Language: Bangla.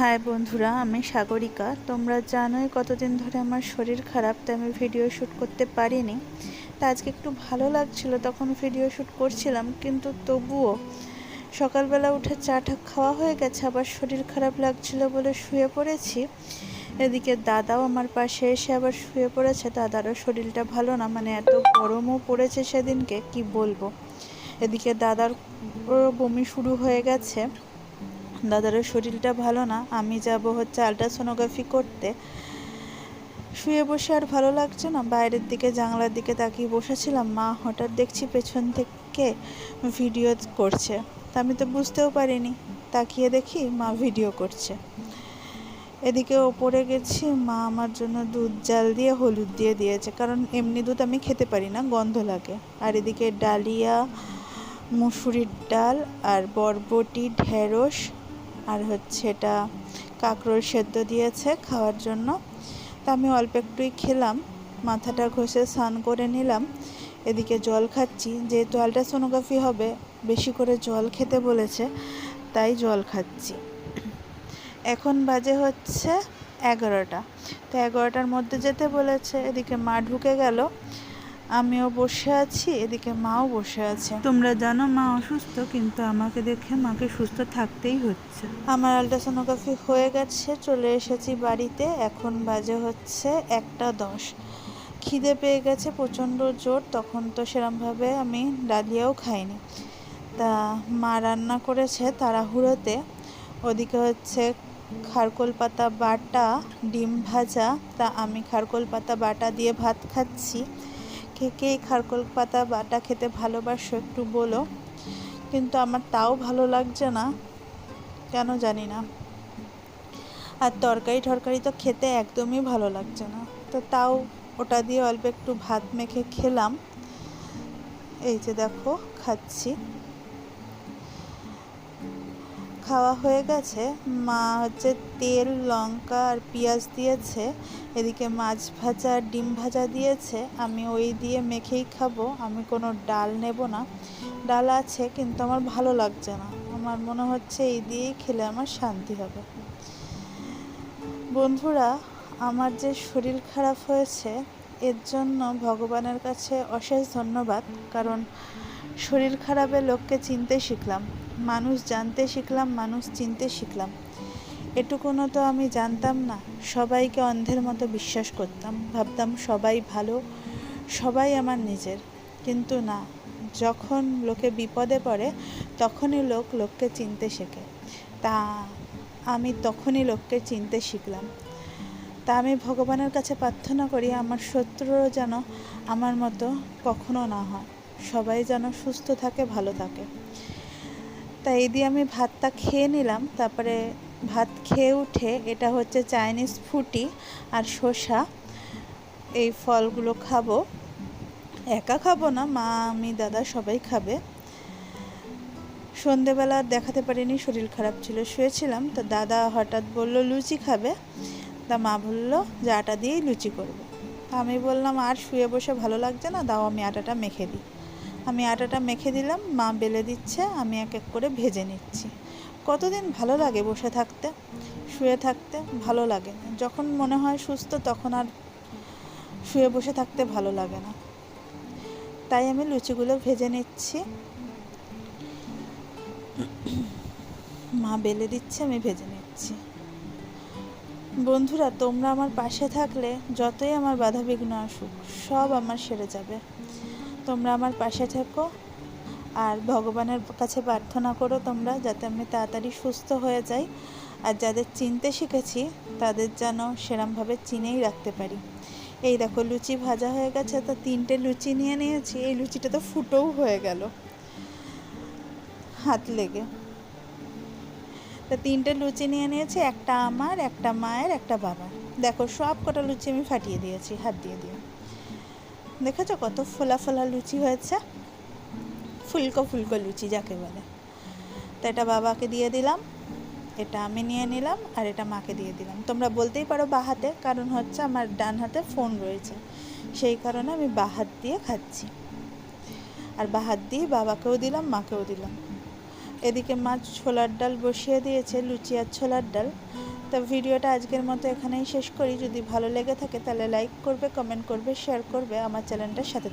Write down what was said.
হাই বন্ধুরা, আমি সাগরিকা। তোমরা জানোই কতদিন ধরে আমার শরীর খারাপ, তাই আমি ভিডিও শ্যুট করতে পারিনি। তা আজকে একটু ভালো লাগছিল, তখন ভিডিও শ্যুট করছিলাম, কিন্তু তবুও সকালবেলা উঠে চাটা খাওয়া হয়ে গেছে, আবার শরীর খারাপ লাগছিল বলে শুয়ে পড়েছি। এদিকে দাদাও আমার পাশে এসে আবার শুয়ে পড়েছে, দাদারও শরীরটা ভালো না মানে এত গরমও পড়েছে সেদিনকে, কি বলব। এদিকে দাদার বমি শুরু হয়ে গেছে। দাদারও শরীরটা ভালো না, আমি যাব হচ্ছে আলট্রাসোনোগ্রাফি করতে। শুয়ে বসে আর ভালো লাগছে না, বাইরের দিকে জানলার দিকে তাকিয়ে বসেছিলাম, মা হঠাৎ দেখছি পেছন থেকে ভিডিও করছে। তা আমি তো বুঝতেও পারিনি, তাকিয়ে দেখি মা ভিডিও করছে। এদিকে ওপরে গেছি, মা আমার জন্য দুধ জাল দিয়ে হলুদ দিয়ে দিয়েছে, কারণ এমনি দুধ আমি খেতে পারি না, গন্ধ লাগে। আর এদিকে ডালিয়া, মুসুরির ডাল আর বরবটি ঢেঁড়স আর হচ্ছে এটা কাঁকরোল সেদ্ধ দিয়েছে খাওয়ার জন্য। তা আমি অল্প একটুই খেলাম, মাথাটা ঘষে স্নান করে নিলাম। এদিকে জল খাচ্ছি, যেহেতু আলট্রাসোনোগ্রাফি হবে, বেশি করে জল খেতে বলেছে, তাই জল খাচ্ছি। এখন বাজে হচ্ছে এগারোটা। তো এগারোটার মধ্যে যেতে বলেছে, এদিকে মা ঢুকে গেল। আমিও বসে আছি এদিকে মাও বসে আছে। তোমরা জানো মা অসুস্থ কিন্তু আমাকে দেখে মাকে সুস্থ থাকতেই হচ্ছে। আমার আলট্রাসোনোগ্রাফি হয়ে গেছে চলে এসেছি বাড়িতে এখন বাজে হচ্ছে একটা দশ। খিদে পেয়ে গেছে প্রচণ্ড জোর তখন তো সেরমভাবে আমি ডালিয়াও খাইনি। তা মা রান্না করেছে তাড়াহুড়োতে ওদিকে হচ্ছে খারকোল পাতা বাটা ডিম ভাজা তা আমি খারকোল পাতা বাটা দিয়ে ভাত খাচ্ছি। কে কে খারকোল পাতা বাটা খেতে ভালোবাসো একটু বলো। কিন্তু আমার তাও ভালো লাগছে না, কেন জানি না। আর তরকারি টরকারি তো খেতে একদমই ভালো লাগছে না। তো তাও ওটা দিয়ে অল্প একটু ভাত মেখে খেলাম। এই যে দেখো, খাচ্ছি। খাওয়া হয়ে গেছে। মা হচ্ছে তেল, লঙ্কা আর পেঁয়াজ দিয়েছে। এদিকে মাছ ভাজা আর ডিম ভাজা দিয়েছে। আমি ওই দিয়ে মেখেই খাব। আমি কোনো ডাল নেব না। ডাল আছে, কিন্তু আমার ভালো লাগছে না। আমার মনে হচ্ছে এই দিয়েই খেলে আমার শান্তি হবে। বন্ধুরা, আমার যে শরীর খারাপ হয়েছে, এর জন্য ভগবানের কাছে অশেষ ধন্যবাদ। কারণ শরীর খারাপের লোককে চিনতে শিখলাম। মানুষ জানতে শিখলাম, মানুষ চিনতে শিখলাম। এটুকুনও তো আমি জানতাম না। সবাইকে অন্ধের মতো বিশ্বাস করতাম। ভাবতাম সবাই ভালো, সবাই আমার নিজের। কিন্তু না, যখন লোকে বিপদে পড়ে, তখনই লোক লোককে চিনতে শেখে। তা আমি তখনই লোককে চিনতে শিখলাম। তা আমি ভগবানের কাছে প্রার্থনা করি, আমার শত্রুরও যেন আমার মতো কখনো না হয়। সবাই যেন সুস্থ থাকে, ভালো থাকে। তা এই দিয়ে আমি ভাতটা খেয়ে নিলাম, তারপরে ভাত খেয়ে উঠে এটা হচ্ছে চাইনিজ ফুটি আর শসা, এই ফলগুলো খাব। একা খাব না, মা, আমি, দাদা সবাই খাবে। সন্ধেবেলা দেখাতে পারিনি, শরীর খারাপ ছিল, শুয়েছিলাম, তো দাদা হঠাৎ বলল, লুচি খাবে? তা মা বলল, যে আটা দিয়েই লুচি করব। আমি বললাম, আর শুয়ে বসে ভালো লাগছে না, দাও আমি আটাটা মেখে দিই। আমি আটাটা মেখে দিলাম, মা বেলে দিচ্ছে, আমি এক এক করে ভেজে নিচ্ছি। কতদিন ভালো লাগে বসে থাকতে? শুয়ে থাকতে ভালো লাগে না। যখন মনে হয় সুস্থ, তখন আর শুয়ে বসে থাকতে ভালো লাগে না। তাই আমি লুচিগুলো ভেজে নিচ্ছি। মা বেলে দিচ্ছে, আমি ভেজে নিচ্ছি। বন্ধুরা, তোমরা আমার পাশে থাকলে যতই আমার বাধা বিঘ্ন আসুক, সব আমার সেরে যাবে। তোমরা আমার পাশে থেকো। আর ভগবানের কাছে প্রার্থনা করো তোমরা যাতে আমি তাড়াতাড়ি সুস্থ হয়ে যাই। আর যাদের চিনতে শিখেছি, তাদের যেন সেরমভাবে চিনেই রাখতে পারি। এই দেখো, লুচি ভাজা হয়ে গেছে, তো তিনটে লুচি নিয়ে নিয়েছি। এই লুচিটা তো ফুটোও হয়ে গেল। হাত লেগে। তো তিনটে লুচি নিয়ে নিয়েছি, একটা আমার, একটা মায়ের, একটা বাবার। দেখো সব কটা লুচি আমি ফাটিয়ে দিয়েছি, হাত দিয়ে দিয়ে দেখেছ কত ফোলা ফোলা লুচি হয়েছে? ফুলকো ফুলকো লুচি যাকে বলে। তো এটা বাবাকে দিয়ে দিলাম, এটা আমি নিয়ে নিলাম আর এটা মাকে দিয়ে দিলাম। তোমরা বলতেই পারো বা হাতে, কারণ হচ্ছে আমার ডান হাতে ফোন রয়েছে। সেই কারণে আমি বা হাত দিয়ে খাচ্ছি। আর বা হাত দিয়ে বাবাকেও দিলাম, মাকেও দিলাম। এদিকে মা ছোলার ডাল বসিয়ে দিয়েছে, লুচি আর ছোলার ডাল। তো ভিডিওটা আজকের মতো এখানেই শেষ করি। যদি ভালো লেগে থাকে তাহলে লাইক করবে কমেন্ট করবে শেয়ার করবে, আমার চ্যানেলটার সাথে